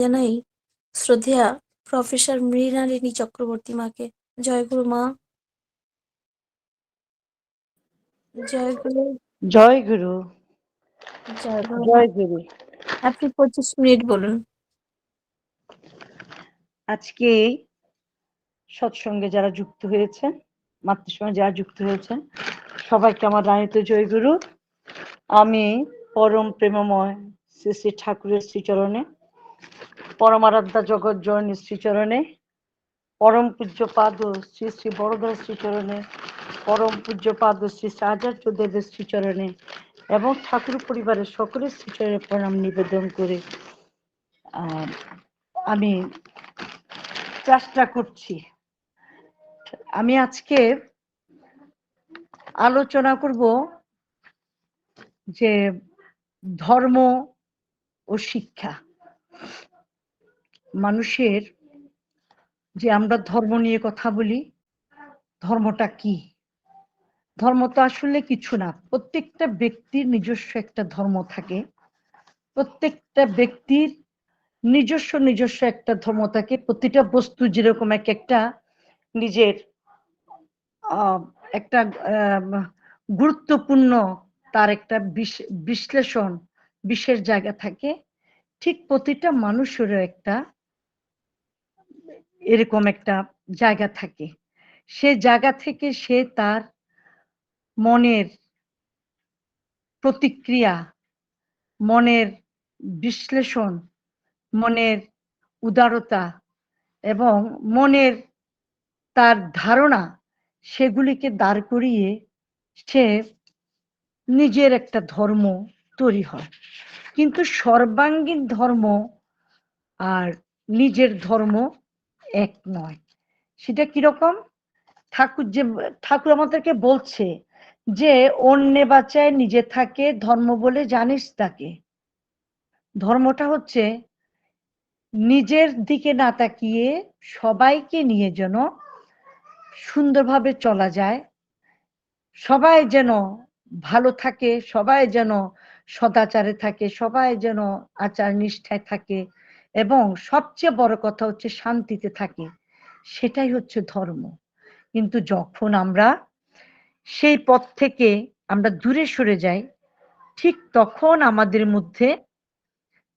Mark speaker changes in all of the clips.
Speaker 1: জানাই শ্রদ্ধেয়া প্রফেসর মৃণালিনী চক্রবর্তী মাকে। জয়গুরু মা। জয়গুরু
Speaker 2: জয় গুরু।
Speaker 1: জয়গুরু আপনি পঁচিশ মিনিট বলুন।
Speaker 2: আজকে সৎসঙ্গে যারা যুক্ত হয়েছেন মাতৃসঙ্গে যারা যুক্ত হয়েছেন সবাইকে আমার রানিত জয় গুরু। আমি পরম প্রেমময় শ্রী শ্রী ঠাকুরের শ্রীচরণে পরমারাধ্যা জগৎ জননী শ্রীচরণে পরম পূজ্য পাদ শ্রী শ্রী বড়দার শ্রীচরণে, পরম পূজ্য পাদ শ্রী শ্রী আচার্য দেবের শ্রীচরণে এবং ঠাকুর পরিবারের সকলের শ্রীচরণে প্রণাম নিবেদন করে আমি চেষ্টা করছি। আমি আজকে আলোচনা করব যে ধর্ম ও শিক্ষা। মানুষের যে আমরা ধর্ম নিয়ে কথা বলি, ধর্মটা কি? ধর্ম তো আসলে কিছু না। প্রত্যেকটা ব্যক্তির নিজস্ব একটা ধর্ম থাকে। প্রত্যেকটা ব্যক্তির নিজস্ব নিজস্ব একটা ধর্ম থাকে। প্রতিটা বস্তু যেরকম এক একটা নিজের একটা গুরুত্বপূর্ণ তার একটা বিশ- বিশ্লেষণ, বিশেষ জায়গা থাকে। ঠিক প্রতিটা মানুষেরও একটা এরকম একটা জায়গা থাকে। সে জায়গা থেকে সে তার মনের প্রতিক্রিয়া, মনের বিশ্লেষণ, মনের উদারতা এবং মনের তার ধারণা সেগুলিকে দাঁড় করিয়ে সে নিজের একটা ধর্ম তৈরি হয়। কিন্তু সর্বাঙ্গীন ধর্ম আর নিজের ধর্ম এক নয়। সেটা কীরকম? ঠাকুর যে, ঠাকুর আমাদেরকে বলছে যে, অন্যে বাঁচায়, নিজে থাকে, ধর্ম বলে জানিস তাকে। ধর্মটা হচ্ছে নিজের দিকে না তাকিয়ে সবাইকে নিয়ে যেন সুন্দরভাবে চলা যায়। সবাই যেন ভালো থাকে, সবাই যেন সদাচারে থাকে, সবাই যেন আচার নিষ্ঠায় থাকে এবং সবচেয়ে বড় কথা হচ্ছে শান্তিতে থাকে। সেটাই হচ্ছে ধর্ম। কিন্তু যখন আমরা সেই পথ থেকে আমরা দূরে সরে যাই, ঠিক তখন আমাদের মধ্যে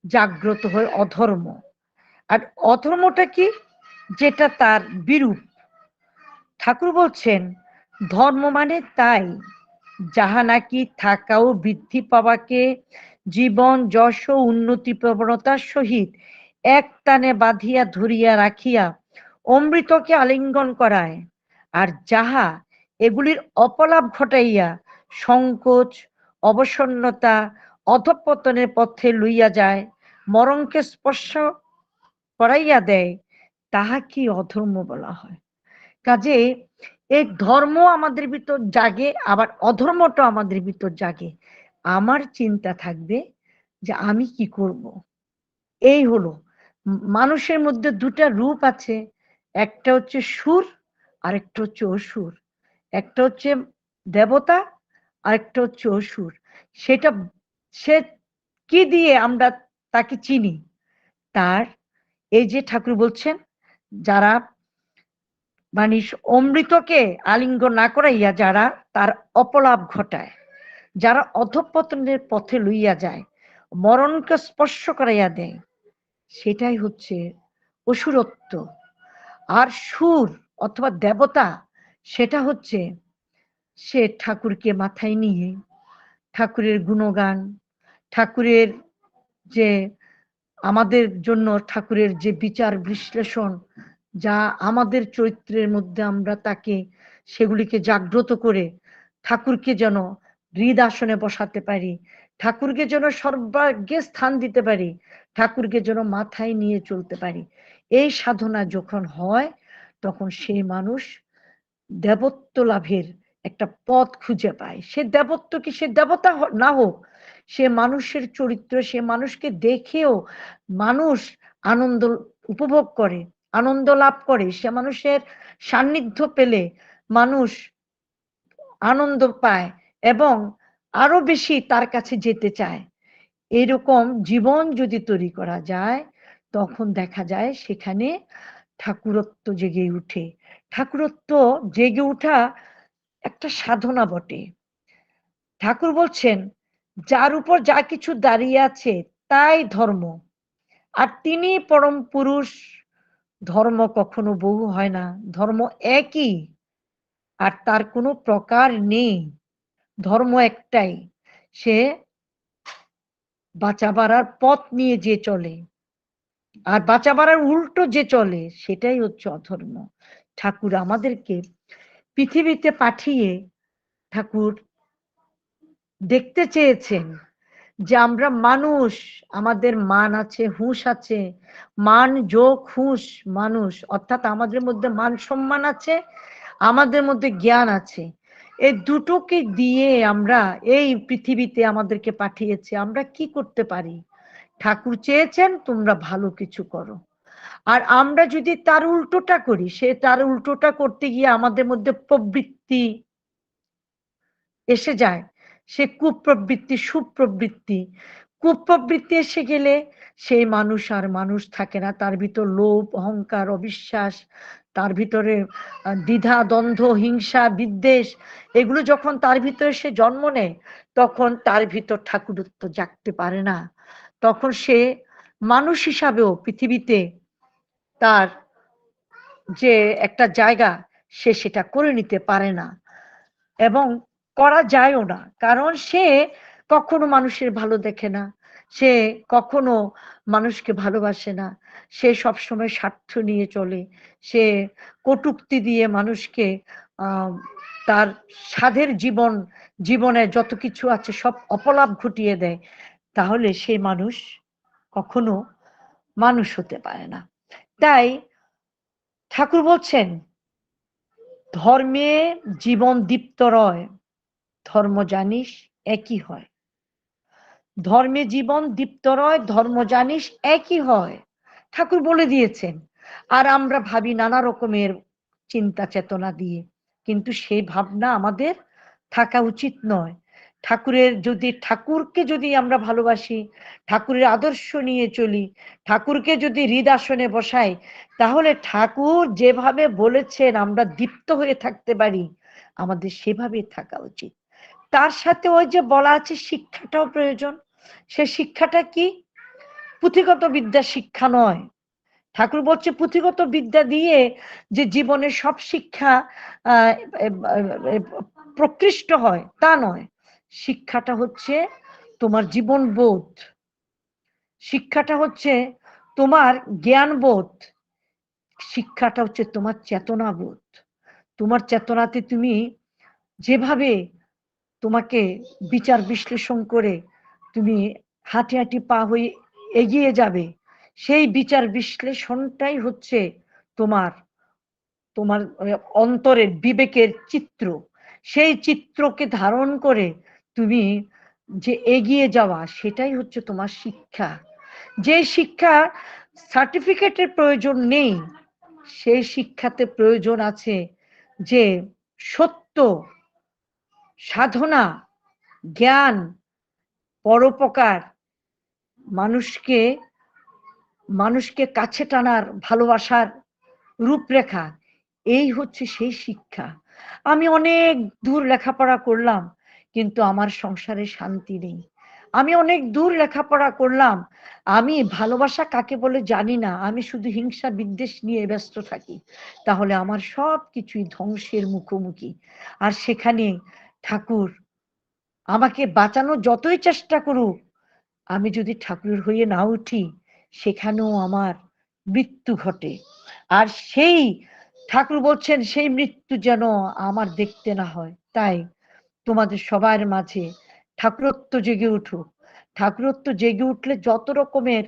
Speaker 2: জাগ্রত হয় অধর্ম। আর অধর্মটা কি? যেটা তার বিরূপ। ঠাকুর বলছেন, ধর্ম মানে তাই, যাহা নাকি থাকাও বৃদ্ধি পাওয়াকে জীবন, যশ উন্নতি প্রবণতার সহিত এক টানে বাঁধিয়া ধরিয়া রাখিয়া অমৃতকে আলিঙ্গন করায়। আর যাহা এগুলির অপলাভ ঘটাইয়া সংকোচ, অবসন্নতা, অধপতনের পথে লইয়া যায়, মরণকে স্পর্শ করাইয়া দেয়, তাহা কি অধর্ম বলা হয়? কাজে এই ধর্ম আমাদের ভিতর জাগে, আবার অধর্মটা আমাদের ভিতর জাগে। আমার চিন্তা থাকবে যে আমি কি করব? এই হলো মানুষের মধ্যে দুটা রূপ আছে। একটা হচ্ছে সুর, আরেকটা হচ্ছে অসুর। একটা হচ্ছে দেবতা, আরেকটা হচ্ছে অসুর। সেটা, সে কি দিয়ে আমরা তাকে চিনি? তার, এই যে ঠাকুর বলছেন, যারা মানে অমৃতকে আলিঙ্গ না করাইয়া যারা, তার অপলাভ ঘটায়। যারা অধপতনের পথে লইয়া যায়, মরণকে স্পর্শ করাইয়া দেয়। সেটাই হচ্ছে অসুরত্ব। আর সুর অথবা দেবতা, সেটা হচ্ছে সে ঠাকুরকে মাথায় নিয়ে ঠাকুরের গুণগান, ঠাকুরের যে আমাদের জন্য ঠাকুরের যে বিচার বিশ্লেষণ, যা আমাদের চরিত্রের মধ্যে আমরা তাকে সেগুলিকে জাগ্রত করে ঠাকুরকে যেন হৃদ আসনে বসাতে পারি, ঠাকুরকে যেন সর্বাগ্যে স্থান দিতে পারি ঠাকুরকে যেন মাথায় নিয়ে চলতে পারি। এই সাধনা যখন হয়, তখন সেই মানুষ দেবত্ব লাভের একটা পথ খুঁজে পায়। সে দেবত্ব কি সে দেবতা না হোক, সে মানুষের চরিত্র, সে মানুষকে দেখেও মানুষ আনন্দ উপভোগ করে, আনন্দ লাভ করে। সে মানুষের সান্নিধ্য পেলে মানুষ আনন্দ পায় এবং আরও বেশি তার কাছে যেতে চায়। এরকম জীবন যদি তৈরি করা যায়, তখন দেখা যায় সেখানে ঠাকুরত্ব জেগে উঠে। ঠাকুরত্ব জেগে ওঠা একটা সাধনা বটে। ঠাকুর বলছেন, যার উপর যা কিছু দাঁড়িয়ে আছে, তাই ধর্ম। আর তিনি পরম পুরুষ, ধর্ম কখনো বহু হয় না। ধর্ম একই, আর তার কোনো প্রকার নেই। ধর্ম একটাই। সে বাঁচা বাড়ার পথ নিয়ে যে চলে, আর বাঁচা বাড়ার উল্টো যে চলে, সেটাই হচ্ছে অধর্ম। ঠাকুর আমাদেরকে পৃথিবীতে পাঠিয়ে ঠাকুর দেখতে চেয়েছেন যে আমরা মানুষ, আমাদের মান আছে, হুঁশ আছে, মান, যোগ, হুঁশ, মানুষ, অর্থাৎ আমাদের মধ্যে মান সম্মান আছে, আমাদের মধ্যে জ্ঞান আছে। এই দুটোকে দিয়ে আমরা এই পৃথিবীতে আমাদেরকে পাঠিয়েছে, আমরা কি করতে পারি? ঠাকুর চেয়েছেন, তোমরা ভালো কিছু করো। আর আমরা যদি তার উল্টোটা করি, সে তার উল্টোটা করতে গিয়ে আমাদের মধ্যে প্রবৃত্তি এসে যায়। সে কুপ্রবৃত্তি, সুপ্রবৃত্তি কুপ্রবৃত্তি এসে গেলে সেই মানুষ আর মানুষ থাকে না। তার ভিতর লোভ, অহংকার, অবিশ্বাস, তার ভিতরে দ্বিধা, দ্বন্দ্ব, হিংসা, বিদ্বেষ, এগুলো যখন তার ভিতরে সে জন্ম নেয়, তখন তার ভিতর ঠাকুরত্ব জাগতে পারে না। তখন সে মানুষ হিসাবেও পৃথিবীতে তার যে একটা জায়গা, সে সেটা করে নিতে পারে না। এবং করা যায়ও না। কারণ সে কখনো মানুষের ভালো দেখে না, সে কখনো মানুষকে ভালোবাসে না, সে সবসময় স্বার্থ নিয়ে চলে, সে কটুক্তি দিয়ে মানুষকে তার সাধের জীবন, জীবনে যত কিছু আছে সব অপলাভ ঘটিয়ে দেয়, তাহলে সে মানুষ কখনো মানুষ হতে পারে না। তাই ঠাকুর বলছেন, ধর্মে জীবন দীপ্ত রয়, ধর্ম জানিস একই হয়। ধর্মে জীবন দীপ্ত রয় ধর্ম জানিস, একই হয়। ঠাকুর বলে দিয়েছেন, আর আমরা ভাবি নানা রকমের চিন্তা চেতনা দিয়ে। কিন্তু সেই ভাবনা আমাদের থাকা উচিত নয়। ঠাকুরের যদি, ঠাকুরকে যদি আমরা ভালোবাসি, ঠাকুরের আদর্শ নিয়ে চলি, ঠাকুরকে যদি হৃদাসনে বসাই, তাহলে ঠাকুর যেভাবে বলেছেন, আমরা দীপ্ত হয়ে থাকতে পারি। আমাদের সেভাবে থাকা উচিত। তার সাথে ওই যে বলা আছে শিক্ষাটাও প্রয়োজন। সে শিক্ষাটা কি? পুঁথিগত বিদ্যা শিক্ষা নয়। ঠাকুর বলছে, পুঁথিগত বিদ্যা দিয়ে যে জীবনের সব শিক্ষা প্রকৃষ্ট হয়, তা নয়। শিক্ষাটা হচ্ছে তোমার জীবন বোধ শিক্ষাটা হচ্ছে তোমার জ্ঞান বোধ শিক্ষাটা হচ্ছে তোমার চেতনা বোধ তোমার চেতনাতে তুমি যেভাবে তোমাকে বিচার বিশ্লেষণ করে তুমি হাঁটি হাঁটি পা হয়ে এগিয়ে যাবে। সেই বিচার বিশ্লেষণটাই হচ্ছে তোমার তোমার অন্তরের বিবেকের চিত্র। সেই চিত্রকে ধারণ করে তুমি যে এগিয়ে যাওয়া, সেটাই হচ্ছে তোমার শিক্ষা। যে শিক্ষা সার্টিফিকেটের প্রয়োজন নেই, সেই শিক্ষাতে প্রয়োজন আছে যে সত্য সাধনা, জ্ঞান, পরোপকার মানুষকে মানুষকে কাছে টানার ভালোবাসার রূপরেখা, এই হচ্ছে সেই শিক্ষা। আমি অনেক দূর লেখাপড়া করলাম, কিন্তু আমার সংসারে শান্তি নেই। আমি অনেক দূর লেখাপড়া করলাম, আমি ভালোবাসা কাকে বলে জানি না, আমি শুধু হিংসা বিদ্বেষ নিয়ে ব্যস্ত থাকি। তাহলে আমার সব কিছুই ধ্বংসের মুখোমুখি। আর সেখানে ঠাকুর, আমাকে বাঁচানো যতই চেষ্টা করুক, আমি যদি ঠাকুর হয়ে না উঠি, সেখানেও আমার মৃত্যু ঘটে। আর সেই ঠাকুর বলছেন, সেই মৃত্যু যেন আমার দেখতে না হয়। তাই তোমাদের সবার মাঝে ঠাকুরত্ব জেগে উঠুক। ঠাকুরত্ব জেগে উঠলে যত রকমের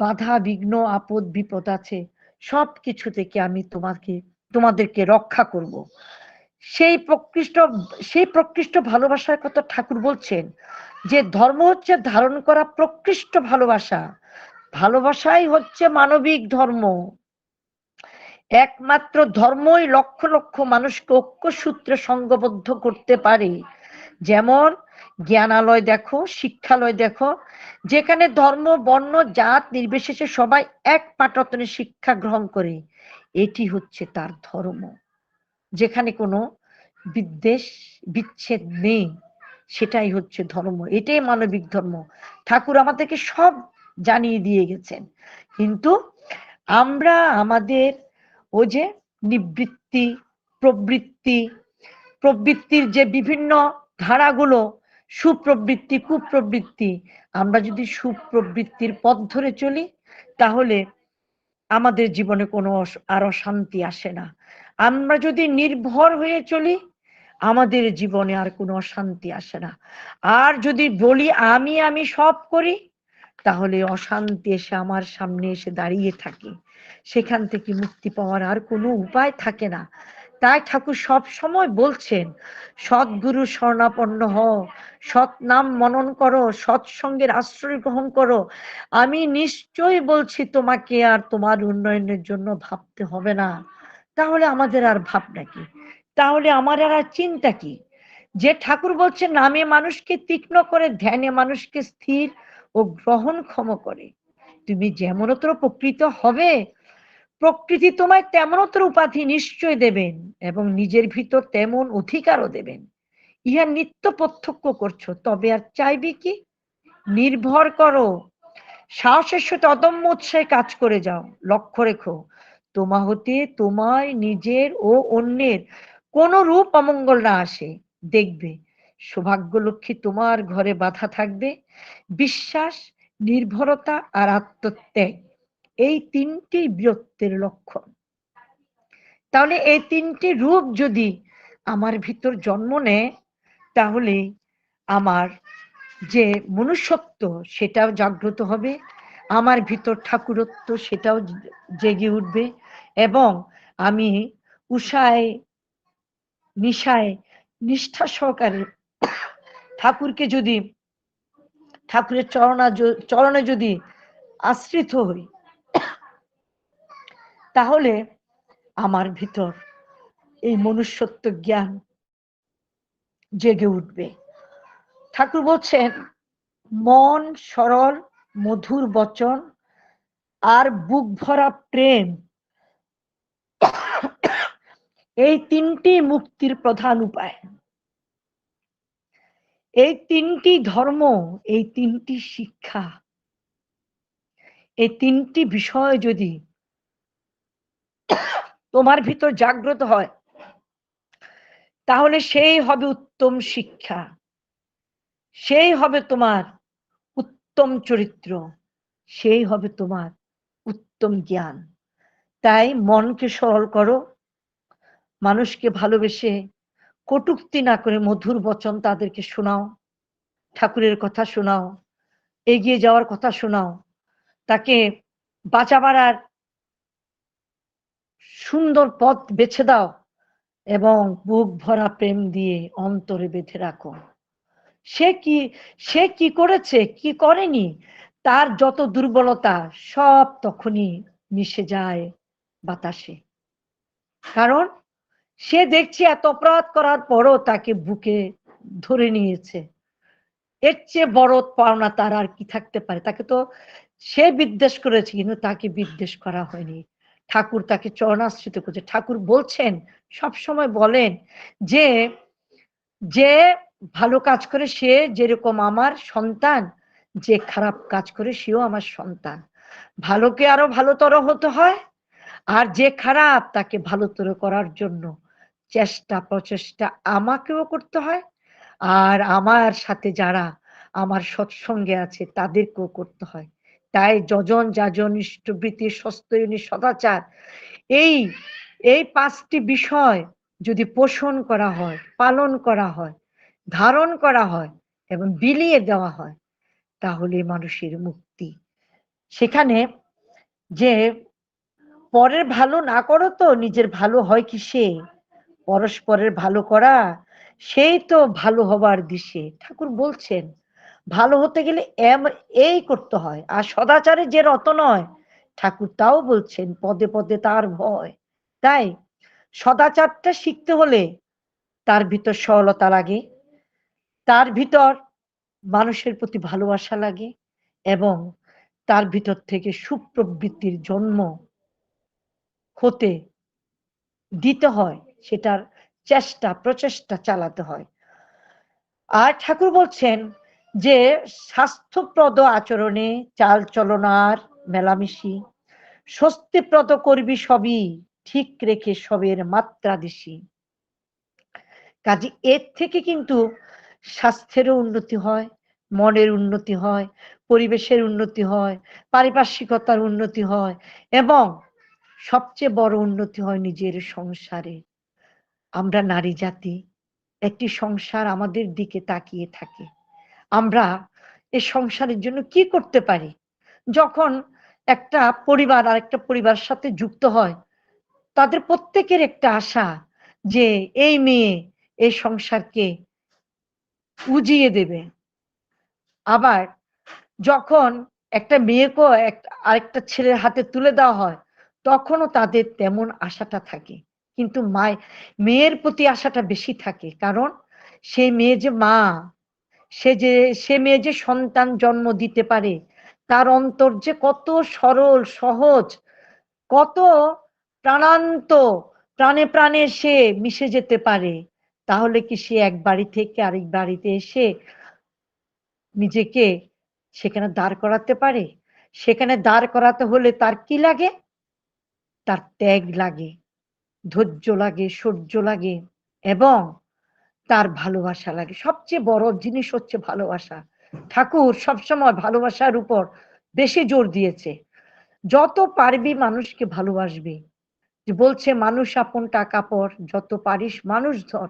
Speaker 2: বাধা, বিঘ্ন, আপদ, বিপদ আছে সব কিছু থেকে আমি তোমাকে, তোমাদেরকে রক্ষা করব। সেই প্রকৃষ্ট সেই প্রকৃষ্ট ভালোবাসার কথা ঠাকুর বলছেন যে ধর্ম হচ্ছে ধারণ করা প্রকৃষ্ট ভালোবাসা। ভালোবাসাই হচ্ছে মানবিক ধর্ম। একমাত্র ধর্মই লক্ষ লক্ষ মানুষকে ঐক্য সূত্রে সঙ্গবদ্ধ করতে পারে। যেমন জ্ঞানালয় দেখো, শিক্ষালয় দেখো, যেখানে ধর্ম, বর্ণ, জাত, নির্বিশেষে সবাই এক পাটতনে শিক্ষা গ্রহণ করে। এটি হচ্ছে তার ধর্ম। যেখানে কোনো বিদ্বেষ, বিচ্ছেদ নেই, সেটাই হচ্ছে ধর্ম। এটাই মানবিক ধর্ম। ঠাকুর আমাদেরকে সব জানিয়ে দিয়ে গেছেন। কিন্তু আমরা আমাদের ও যে নিবৃত্তি, প্রবৃত্তি, প্রবৃত্তির যে বিভিন্ন ধারাগুলো, সুপ্রবৃত্তি, কুপ্রবৃত্তি, আমরা যদি সুপ্রবৃত্তির পথ ধরে চলি, তাহলে আমাদের জীবনে কোনো আর অশান্তি আসে না। আমরা যদি নির্ভর হয়ে চলি, আমাদের জীবনে আর কোনো অশান্তি আসে না। আর যদি বলি, আমি আমি সব করি, তাহলে অশান্তি এসে আমার সামনে এসে দাঁড়িয়ে থাকে। সেখান থেকে মুক্তি পাওয়ার আর কোনো উপায় থাকে না। তাই ঠাকুর সব সময় বলছেন সৎগুরু শরণাপন্ন হও, সৎ নাম মনন করো সৎসঙ্গের আশ্রয় গ্রহণ করো। আমি নিশ্চয়ই বলছি, তোমাকে আর তোমার উন্নয়নের জন্য ভাবতে হবে না। তাহলে আমাদের আর ভাবনা কি? তাহলে আমার আর চিন্তা কি? যে ঠাকুর বলছে, নামে মানুষকে তীক্ষ্ণ করে, ধ্যানে মানুষকে স্থির ও গ্রহণ ক্ষম করে। তুমি যেমনতর প্রকৃত হবে, প্রকৃতি তোমায় তেমনতর উপাধি নিশ্চয় দেবেন এবং নিজের ভিতর তেমন অধিকারও দেবেন। ইহা নিত্য প্রত্যক্ষ করছ, তবে আর চাইবে কি? নির্ভর করো, সাহসের সাথে অদম্য উৎসাহে কাজ করে যাও, লক্ষ্য রেখো। তোমা হতে তোমায় নিজের ও অন্যের। কোন রূপ অমঙ্গল না আসে, দেখবে। সৌভাগ্য লক্ষ্মী তোমার ঘরে বাধা থাকবে। বিশ্বাস, নির্ভরতা আর আত্মত্যাগ, এই তিনটি বীরত্বের লক্ষণ। তাহলে এই তিনটি রূপ যদি আমার ভিতর জন্ম নেয়, তাহলে আমার যে মনুষ্যত্ব, সেটাও জাগ্রত হবে। আমার ভিতর ঠাকুরত্ব, সেটাও জেগে উঠবে। এবং আমি উষায়, নিশায়, নিষ্ঠা সহকারে ঠাকুরকে যদি, ঠাকুরের চরণা চরণে যদি আশ্রিত হই, তাহলে আমার ভিতর এই মনুষ্যত্ব জ্ঞান জেগে উঠবে। ঠাকুর বলছেন, মন সরল, মধুর বচন, আর বুক ভরা প্রেম এই তিনটি মুক্তির প্রধান উপায়। এই তিনটি ধর্ম, এই তিনটি শিক্ষা, এই তিনটি বিষয় যদি তোমার ভিতর জাগ্রত হয়, তাহলে সেই হবে উত্তম শিক্ষা। সেই হবে তোমার উত্তম চরিত্র। সেই হবে তোমার উত্তম জ্ঞান। তাই মনকে সরল করো। মানুষকে ভালোবেসে কটুক্তি না করে মধুর বচন তাদেরকে শোনাও। ঠাকুরের কথা শোনাও, এগিয়ে যাওয়ার কথা শোনাও। তাকে বাঁচাবার আর সুন্দর পথ বেছে দাও এবং বুক ভরা প্রেম দিয়ে অন্তরে বেঁধে রাখো। সে কি সে কি করেছে, কি করেনি, তার যত দুর্বলতা সব তখনই মিশে যায়। বাতাসে। কারণ সে দেখছে এত অপরাধ করার পরও তাকে বুকে ধরে নিয়েছে। এর চেয়ে বড় পাওনা তার আর কি থাকতে পারে? তাকে তো সে বিদ্বেষ করেছে, কিন্তু তাকে বিদ্বেষ করা হয়নি। ঠাকুর তাকে চরণাশ্রিত করছে। ঠাকুর বলছেন সব সময় বলেন যে যে ভালো কাজ করে সে যেরকম আমার সন্তান, যে খারাপ কাজ করে সেও আমার সন্তান। ভালোকে আরও ভালোতর হতে হয় আর যে খারাপ তাকে ভালোতর করার জন্য চেষ্টা, প্রচেষ্টা আমাকেও করতে হয়। আর আমার সাথে যারা আমার সৎসঙ্গে আছে তাদেরকেও করতে হয়। তাই যজন যাজন ইষ্টবৃত্তি সস্তয়নী সদাচার। এই এই পাঁচটি বিষয় যদি পোষণ করা হয়, পালন করা হয়, ধারণ করা হয় এবং বিলিয়ে দেওয়া হয় তাহলে মানুষের মুক্তি। সেখানে যে পরের ভালো না করো তো, নিজের ভালো হয় কি সে পরস্পরের ভালো করা, সেই তো ভালো হবার দিশে। ঠাকুর বলছেন, ভালো হতে গেলে এম- এই করতে হয়, আর সদাচারে যে রত নয়, ঠাকুর তাও বলছেন, পদে পদে তার ভয়। তাই সদাচারটা শিখতে হলে তার ভিতর সরলতা লাগে, তার ভিতর মানুষের প্রতি ভালোবাসা লাগে, এবং তার ভিতর থেকে সুপ্রবৃত্তির জন্ম হতে দিতে হয়, সেটার চেষ্টা, প্রচেষ্টা চালাতে হয়। আর ঠাকুর বলছেন যে, স্বাস্থ্যপ্রদ আচরণে চাল চলনার মেলামেশি, স্বস্তিপ্রদ করবি সবই ঠিক রেখে সবের মাত্রা দিশি। কাজে এর থেকে কিন্তু স্বাস্থ্যেরও উন্নতি হয়, মনের উন্নতি হয়, পরিবেশের উন্নতি হয়, পারিপার্শ্বিকতার উন্নতি হয় এবং সবচেয়ে বড় উন্নতি হয় নিজের সংসারে। আমরা নারী জাতি, একটি সংসার আমাদের দিকে তাকিয়ে থাকে। আমরা এই সংসারের জন্য কি করতে পারি? যখন একটা পরিবার আর একটা পরিবার সাথে যুক্ত হয়, তাদের প্রত্যেকের একটা আশা যে এই মেয়ে এই সংসারকে উজিয়ে দেবে। আবার যখন একটা মেয়েকেও আরেকটা ছেলের হাতে তুলে দেওয়া হয় তখনও তাদের তেমন আশাটা থাকে। কিন্তু মায়, মেয়ের প্রতি আশাটা বেশি থাকে। কারণ সে মেয়ে যে মা, সে যে, সে মেয়ে যে সন্তান জন্ম দিতে পারে, তার অন্তর যে কত সরল, সহজ, কত প্রাণান্ত, প্রাণে প্রাণে সে মিশে যেতে পারে, তাহলে কি সে এক বাড়ি থেকে আরেক বাড়িতে এসে নিজেকে সেখানে দাঁড় করাতে পারে? সেখানে দাঁড় করাতে হলে তার কি লাগে? তার ত্যাগ লাগে, ধৈর্য লাগে, সহ্য লাগে এবং তার ভালোবাসা লাগে। সবচেয়ে বড় জিনিস হচ্ছে ভালোবাসা। ঠাকুর সবসময় ভালোবাসার উপর বেশি জোর দিয়েছে। যত পারবি মানুষকে ভালোবাসবি। বলছে, মানুষ আপন টাকা পর, যত পারিস মানুষ ধর।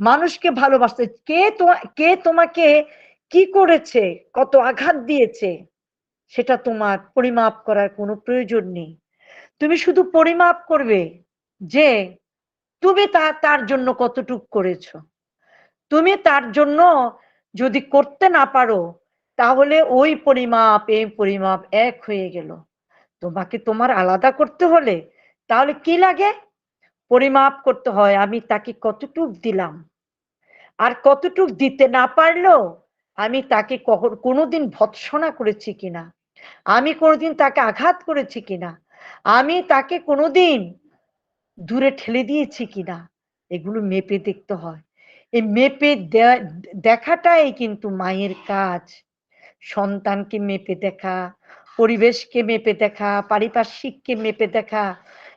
Speaker 2: মানুষকে ভালোবাসতে, কে তো, কে তোমাকে কি করেছে, কত আঘাত দিয়েছে, সেটা তোমার পরিমাপ করার কোনো প্রয়োজন নেই। তুমি শুধু পরিমাপ করবে যে তুমি তা, তার জন্য কতটুক করেছ। তুমি তার জন্য যদি করতে না পারো, তাহলে ওই পরিমাপ, এই পরিমাপ এক হয়ে গেল। তোমাকে তোমার আলাদা করতে হলে তাহলে কি লাগে? পরিমাপ করতে হয়, আমি তাকে কতটুক দিলাম? আর কতটুক দিতে না পারলেও আমি তাকে কোনোদিন ভৎসনা করেছি কিনা? আমি কোনোদিন তাকে আঘাত করেছি কিনা? আমি তাকে কোনোদিন দূরে ঠেলে দিয়েছি কিনা এগুলো মেপে দেখতে হয়। এই মেপে দেখাটাই কিন্তু মায়ের কাজ। সন্তানকে মেপে দেখা, পরিবেশকে মেপে দেখা, পারিপার্শ্বিককে মেপে দেখা,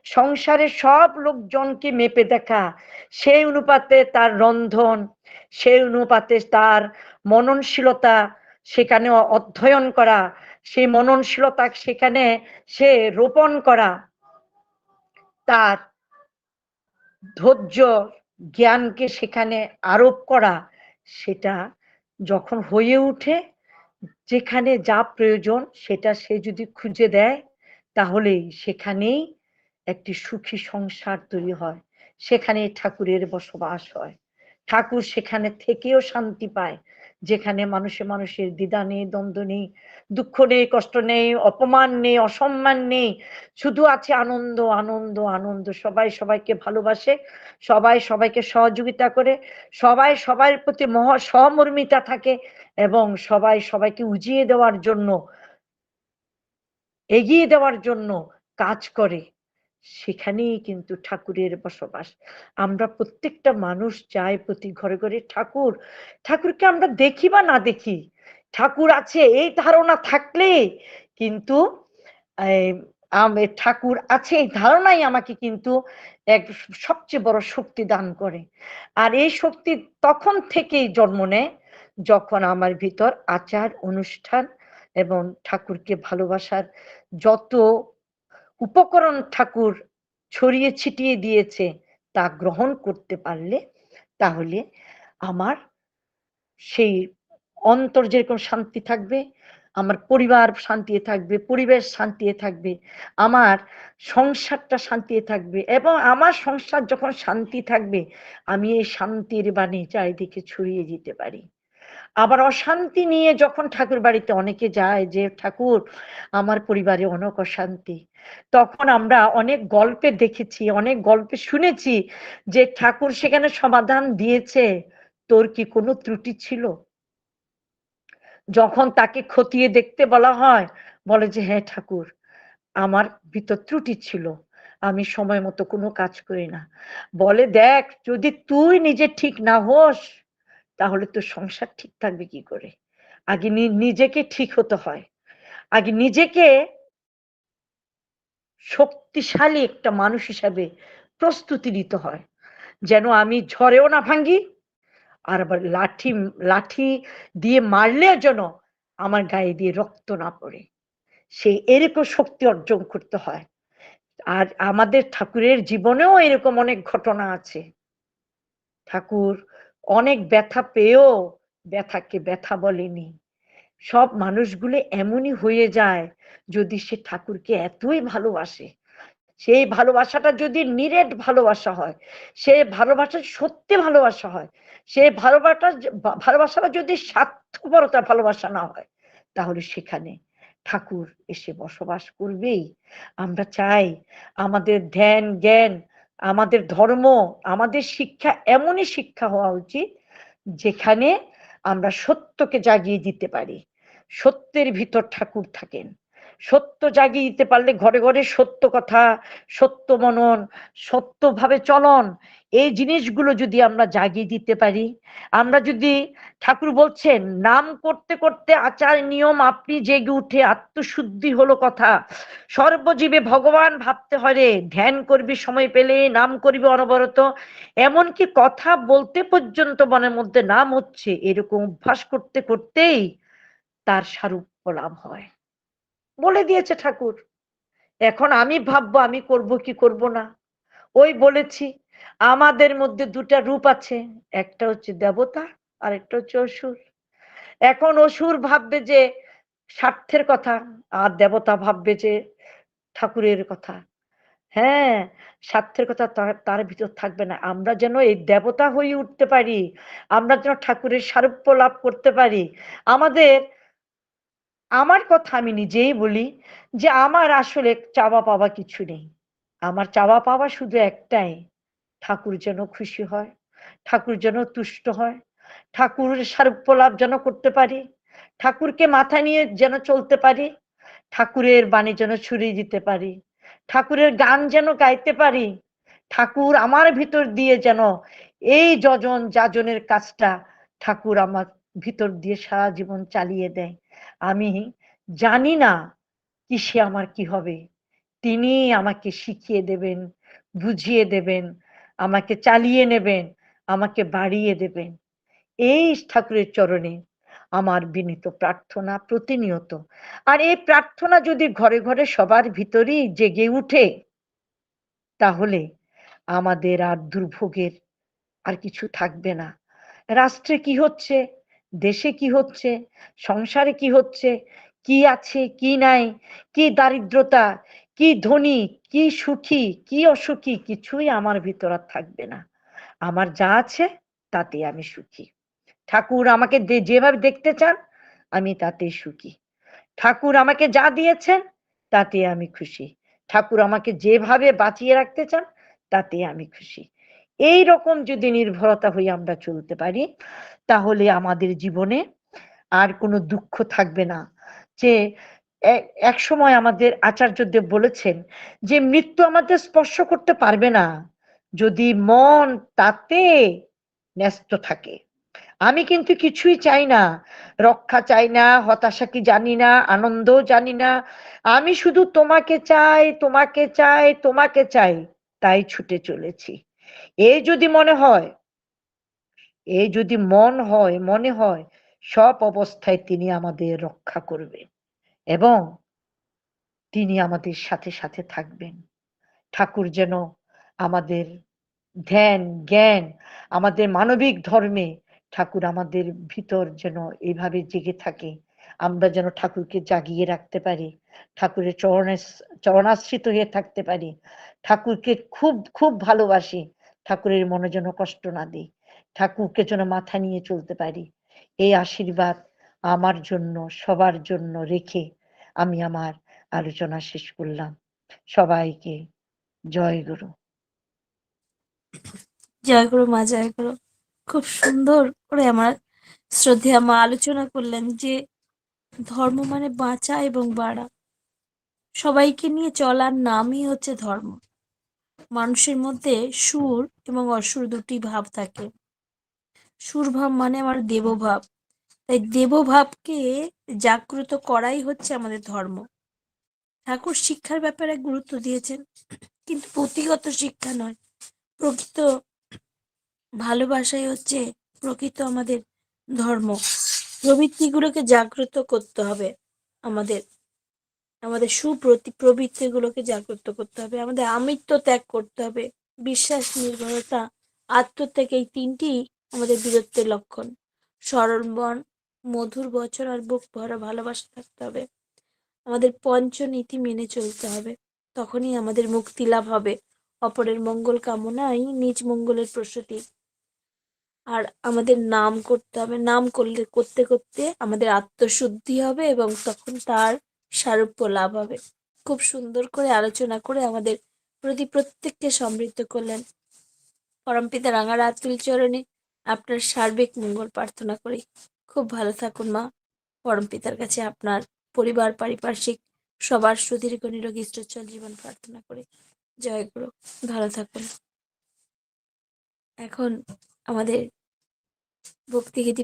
Speaker 2: সংসারের সব লোকজনকে মেপে দেখা। সেই অনুপাতে তার রন্ধন, সেই অনুপাতে তার মননশীলতা সেখানে অধ্যয়ন করা সেই মননশীলতা সেখানে সে রোপণ করা তার ধৈর্য জ্ঞানকে সেখানে আরোপ করা, সেটা যখন হয়ে উঠে যেখানে যা প্রয়োজন সেটা সে যদি খুঁজে দেয়, তাহলেই সেখানেই একটি সুখী সংসার তৈরি হয়। সেখানে ঠাকুরের বসবাস হয়। ঠাকুর সেখানে থেকেও শান্তি পায়। যেখানে মানুষে মানুষের দ্বিধা নেই, দ্বন্দ্ব নেই, দুঃখ নেই, কষ্ট নেই, অপমান নেই, অসম্মান নেই। শুধু আছে আনন্দ আনন্দ আনন্দ। সবাই সবাইকে ভালোবাসে, সবাই সবাইকে সহযোগিতা করে, সবাই সবাই প্রতি মহ, সহমর্মিতা থাকে এবং সবাই সবাইকে উজিয়ে দেওয়ার জন্য, এগিয়ে দেওয়ার জন্য কাজ করে। সেখানেই কিন্তু ঠাকুরের বসবাস। আমরা প্রত্যেকটা মানুষ চাই প্রতি ঘরে ঘরে ঠাকুর, ঠাকুরকে আমরা দেখি বা না দেখি? ঠাকুর আছে, এই ধারণা থাকলে কিন্তু ঠাকুর আছে, এই ধারণাই আমাকে কিন্তু এক সবচেয়ে বড় শক্তি দান করে। আর এই শক্তি তখন থেকেই জন্ম নেয় যখন আমার ভিতর আচার, অনুষ্ঠান এবং ঠাকুরকে ভালোবাসার যত উপকরণ ঠাকুর ছড়িয়ে ছিটিয়ে দিয়েছে তা গ্রহণ করতে পারলে তাহলে আমার সেই অন্তর যেরকম শান্তি থাকবে, আমার পরিবার শান্তিতে থাকবে, পরিবেশ শান্তিতে থাকবে, আমার সংসারটা শান্তিতে থাকবে এবং আমার সংসার যখন শান্তি থাকবে, আমি এই শান্তির বাণী চারিদিকে ছড়িয়ে দিতে পারি। আবার অশান্তি নিয়ে যখন ঠাকুর বাড়িতে অনেকে যায় যে, ঠাকুর, আমার পরিবারে অনেক অশান্তি। তখন আমরা অনেক গল্পে দেখেছি, অনেক গল্পে শুনেছি যে ঠাকুর সেখানে সমাধান দিয়েছে। তোর কি কোনো ত্রুটি ছিল? যখন তাকে খতিয়ে দেখতে বলা হয়, বলে যে হ্যাঁ ঠাকুর, আমার ভিতর ত্রুটি ছিল। আমি সময় মতো কোনো কাজ করি না। বলে, দেখ, যদি তুই নিজে ঠিক না হোস তাহলে তো সংসার ঠিক থাকবে কি করে? আগে নিজেকে ঠিক হতে হয়। আগে নিজেকে শক্তিশালী একটা মানুষ হিসাবে প্রস্তুতি নিতে হয়। যেন আমি ঝড়েও না ভাঙ্গি, আর আবার লাঠি লাঠি দিয়ে মারলে যেন আমার গায়ে দিয়ে রক্ত না পড়ে। সেই এরকম শক্তি অর্জন করতে হয়। আর আমাদের ঠাকুরের জীবনেও এরকম অনেক ঘটনা আছে। ঠাকুর অনেক ব্যথা পেয়েও ব্যথাকে ব্যথা বলেনি। সব মানুষগুলো এমনই হয়ে যায়, যদি সে ঠাকুরকে এতই ভালোবাসে, সেই ভালোবাসাটা যদি নিরেট ভালোবাসা হয় সে ভালোবাসা সত্যি ভালোবাসা হয় সে ভালোবাসা ভালোবাসাটা যদি স্বার্থপরতা ভালোবাসা না হয়, তাহলে সেখানে ঠাকুর এসে বসবাস করবেই। আমরা চাই আমাদের ধ্যান, জ্ঞান আমাদের ধর্ম, আমাদের শিক্ষা এমনই শিক্ষা হওয়া উচিত যেখানে আমরা সত্যকে জাগিয়ে দিতে পারি। সত্যের ভিতর ঠাকুর থাকেন। সত্য জাগিয়ে দিতে পারলে ঘরে ঘরে সত্য কথা, সত্য মনন, সত্যভাবে চলন এই জিনিসগুলো যদি আমরা জাগিয়ে দিতে পারি, আমরা যদি ঠাকুর বলছেন, নাম করতে করতে আচার নিয়ম আপনি জেগে উঠে আত্মশুদ্ধি হলো কথা। সর্বজীবে ভগবান ভাবতে হরে ধ্যান করবি সময় পেলে, নাম করবি অনবরত। এমনকি কথা বলতে পর্যন্ত মনের মধ্যে নাম হচ্ছে, এরকম অভ্যাস করতে করতেই তার সারূপ্য লাভ হয়। বলে দিয়েছে ঠাকুর, এখন আমি ভাববো আমি করব কি করব না। ওই বলেছি আমাদের মধ্যে দুটা রূপ আছে, একটা হচ্ছে দেবতা আর একটা হচ্ছে অসুর। এখন অসুর ভাববে যে স্বার্থের কথা আর দেবতা ভাববে যে ঠাকুরের কথা। হ্যাঁ স্বার্থের কথা তার তার ভিতর থাকবে না। আমরা যেন এই দেবতা হয়ে উঠতে পারি, আমরা যেন ঠাকুরের সারূপ্য লাভ করতে পারি। আমাদের, আমার কথা আমি নিজেই বলি যে আমার আসলে চাওয়া পাওয়া কিছু নেই। আমার চাওয়া পাওয়া শুধু একটাই। ঠাকুর যেন খুশি হয়, ঠাকুর যেন তুষ্ট হয়, ঠাকুরের সারূপ্য লাভ যেন করতে পারি, ঠাকুরকে মাথা নিয়ে যেন চলতে পারি, ঠাকুরের বাণী যেন ছড়িয়ে দিতে পারি, ঠাকুরের গান যেন গাইতে পারি, ঠাকুর আমার ভিতর দিয়ে যেন এই যজন যাজনের কাজটা ঠাকুর আমার ভিতর দিয়ে সারা জীবন চালিয়ে দেয়। আমি জানি না কিসে আমার কি হবে, তিনি আমাকে শিখিয়ে দেবেন, বুঝিয়ে দেবেন আমাকে চালিয়ে নেবেন, আমাকে বাড়িয়ে দেবেন। এই ঠাকুরের চরণে আমার বিনীত প্রার্থনা প্রতিনিয়ত। আর এই প্রার্থনা যদি ঘরে ঘরে সবার ভিতরেই জেগে উঠে, তাহলে আমাদের আর দুর্ভোগের আর কিছু থাকবে না। রাষ্ট্রে কি হচ্ছে? দেশে কি হচ্ছে? সংসারে কি হচ্ছে? কি আছে, কি নাই? কি দারিদ্রতা? কি ধনী, কি সুখী, কি অসুখী কিছুই আমার ভিতর থাকবে না। আমার যা আছে তাতে আমি সুখী। ঠাকুর আমাকে যেভাবে দেখতে চান, আমি তাতে সুখী। ঠাকুর আমাকে যা দিয়েছেন, তাতে আমি খুশি। ঠাকুর আমাকে যেভাবে বাঁচিয়ে রাখতে চান, তাতে আমি খুশি। এই রকম যদি নির্ভরতা হয়ে আমরা চলতে পারি, তাহলে আমাদের জীবনে আর কোনো দুঃখ থাকবে না। যে এক সময় আমাদের আচার্যদেব বলেছেন যে, মৃত্যু আমাদের স্পর্শ করতে পারবে না যদি মন তাতে ন্যস্ত থাকে। আমি কিন্তু কিছুই চাই না, রক্ষা চাই না, হতাশা কি জানি না, আনন্দ জানি না। আমি শুধু তোমাকে চাই তোমাকে চাই তোমাকে চাই, তাই ছুটে চলেছি। এই যদি মনে হয় এই যদি মন হয়, মনে হয়, সব অবস্থায় তিনি আমাদের রক্ষা করবেন। এবং তিনি আমাদের সাথে সাথে থাকবেন। ঠাকুর যেন আমাদের ধ্যান, জ্ঞান, আমাদের মানবিক ধর্মে ঠাকুর আমাদের ভিতর যেন এইভাবে জেগে থাকে। আমরা যেন ঠাকুরকে জাগিয়ে রাখতে পারি, ঠাকুরের চরণে চরণাশ্রিত হয়ে থাকতে পারি। ঠাকুরকে খুব খুব ভালোবাসি, ঠাকুরের মনে যেন কষ্ট না দিই। ঠাকুরকে যেন মাথা নিয়ে চলতে পারি। এই আশীর্বাদ আমার জন্য, সবার জন্য রেখে আমি আমার আলোচনা শেষ করলাম। সবাইকে জয় গুরু।
Speaker 1: জয় গুরু মা, জয় গুরু। খুব সুন্দর করে আমার শ্রদ্ধেয়া মা আলোচনা করলেন যে ধর্ম মানে বাঁচা এবং বাড়া। সবাইকে নিয়ে চলার নামই হচ্ছে ধর্ম। মানুষের মধ্যে সুর এবং অসুর দুটি ভাব থাকে। সুর ভাব মানে আমার দেবভাব। তাই দেবভাবকে জাগ্রত করাই হচ্ছে আমাদের ধর্ম। ঠাকুর শিক্ষার ব্যাপারে গুরুত্ব দিয়েছেন, কিন্তু পুঁথিগত শিক্ষা নয়। প্রকৃত ভালোবাসাই হচ্ছে প্রকৃত আমাদের ধর্ম। প্রবৃত্তিগুলোকে জাগ্রত করতে হবে আমাদের। আমাদের সুপ্রতি প্রবৃত্তিগুলোকে জাগ্রত করতে হবে, আমাদের আমিত্ব ত্যাগ করতে হবে, বিশ্বাস নির্ভরতা, আত্মত্যাগ এই তিনটি আমাদের বীরত্বের লক্ষণ। সরল মধুর বছর আর বুক ভরা ভালোবাসা থাকতে হবে। আমাদের পঞ্চনীতি মেনে চলতে হবে। তখনই আমাদের মুক্তি লাভ হবে। অপরের মঙ্গল কামনাই নিজ মঙ্গলের প্রসূতি। আর আমাদের নাম করতে হবে। নাম করলে, করতে করতে আমাদের আত্মশুদ্ধি হবে এবং তখন তার সারূপ্য লাভ হবে। খুব সুন্দর করে আলোচনা করে আমাদের প্রতি প্রত্যেককে সমৃদ্ধ করলেন। পরমপিতা রাঙা রাতুল চরণে আপনার সার্বিক মঙ্গল প্রার্থনা করি। খুব ভালো থাকুন মা। পরম পিতার কাছে আপনার পরিবার, পারিপার্শ্বিক, সবার সুদীর্ঘ নিরোগী ইষ্টচল জীবন প্রার্থনা করে। জয় গুরু। ভালো থাকুন। এখন আমাদের ভক্তিগীতি